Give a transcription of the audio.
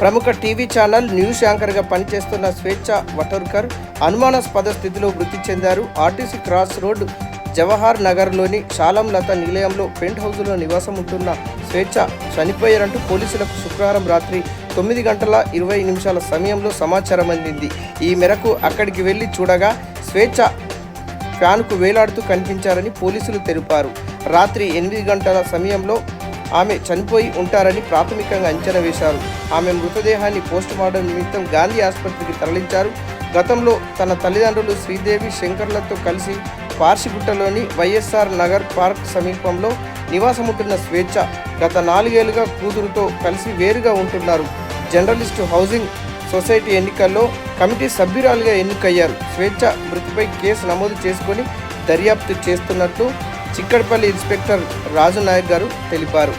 ప్రముఖ TV channel news యాంకర్గా పనిచేస్తున్న స్వేచ్ఛ వటోర్కర్ అనుమానాస్పద స్థితిలో మృతి చెందారు. ఆర్టీసీ క్రాస్ రోడ్ జవహర్ నగర్లోని శాలం లత నిలయంలో పెంట్ హౌస్లో నివాసం ఉంటున్న స్వేచ్ఛ చనిపోయారంటూ పోలీసులకు శుక్రవారం రాత్రి తొమ్మిది గంటల ఇరవై నిమిషాల సమయంలో సమాచారం అందింది. ఈ మేరకు అక్కడికి వెళ్ళి చూడగా స్వేచ్ఛ ఫ్యాన్కు వేలాడుతూ కనిపించారని పోలీసులు తెలిపారు. రాత్రి ఎనిమిది గంటల సమయంలో ఆమె చనిపోయి ఉంటారని ప్రాథమికంగా అంచనా వేశారు. ఆమె మృతదేహాన్ని పోస్టుమార్టం నిమిత్తం గాంధీ ఆసుపత్రికి తరలించారు. గతంలో తన తల్లిదండ్రులు శ్రీదేవి శంకర్లతో కలిసి పార్సిగుట్టలోని వైఎస్ఆర్ నగర్ పార్క్ సమీపంలో నివాసముంటున్న స్వేచ్ఛ గత నాలుగేళ్ళుగా కూతురుతో కలిసి వేరుగా ఉంటున్నారు. జర్నలిస్టు హౌసింగ్ సొసైటీ ఎన్నికల్లో కమిటీ సభ్యురాలుగా ఎన్నికయ్యారు. స్వేచ్ఛ మృతిపై కేసు నమోదు చేసుకొని దర్యాప్తు చేస్తున్నట్లు చిక్కడపల్లి ఇన్స్పెక్టర్ రాజు నాయక్ గారు తెలిపారు.